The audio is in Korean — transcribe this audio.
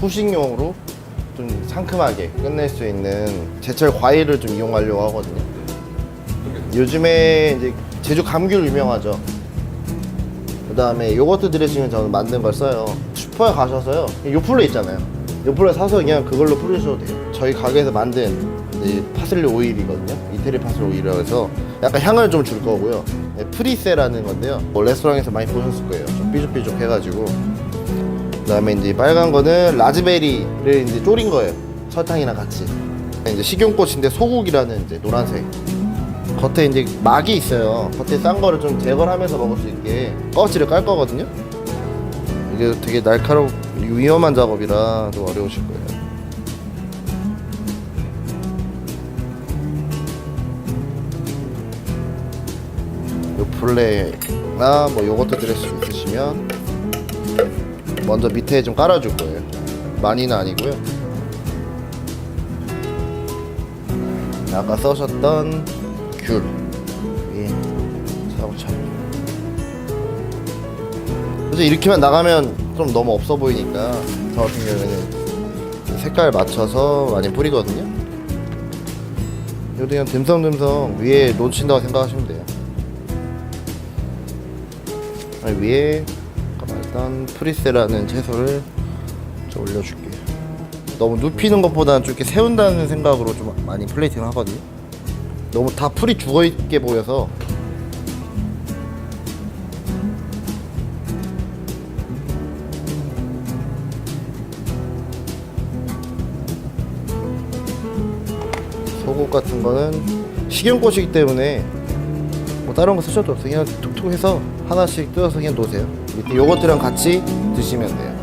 후식용으로 좀 상큼하게 끝낼 수 있는 제철 과일을 좀 이용하려고 하거든요. 요즘에 이제 제주 감귤 유명하죠. 그 다음에 요거트 드레싱은 저는 만든 걸 써요. 슈퍼에 가셔서요. 요플레 있잖아요. 요플레 사서 그냥 그걸로 뿌리셔도 돼요. 저희 가게에서 만든 이 파슬리 오일이거든요. 이태리 파슬리 오일이라고 해서 약간 향을 좀 줄 거고요. 네, 프리세라는 건데요. 뭐 레스토랑에서 많이 보셨을 거예요. 좀 삐죽삐죽 해가지고. 그 다음에 이제 빨간 거는 라즈베리를 이제 졸인 거예요. 설탕이랑 같이. 이제 식용꽃인데 소국이라는 이제 노란색. 겉에 이제 막이 있어요. 겉에 싼 거를 좀 제거를 하면서 먹을 수 있게 껍질을 깔 거거든요. 이게 되게 날카롭 위험한 작업이라 좀 어려우실 거예요. 요 플레나 뭐 요거트 드레스 있으시면 먼저 밑에 좀 깔아줄 거예요. 많이는 아니고요. 아까 써셨던 귤. 위에 차고차고 그래서 이렇게만 나가면 좀 너무 없어 보이니까 저 같은 경우에는 색깔 맞춰서 많이 뿌리거든요. 이거 그냥 듬성듬성 위에 놓친다고 생각하시면 돼요. 위에 말했던 프리세라는 채소를 좀 올려줄게요 너무 눕히는 것보다는 좀 이렇게 세운다는 생각으로 좀 많이 플레이팅을 하거든요. 너무 다 풀이 죽어 있게 보여서 소금 같은 거는 식용꽃이기 때문에 뭐 다른 거 쓰셔도. 그냥 툭툭 해서 하나씩 뜯어서 그냥 놓으세요. 요거트랑 같이 드시면 돼요.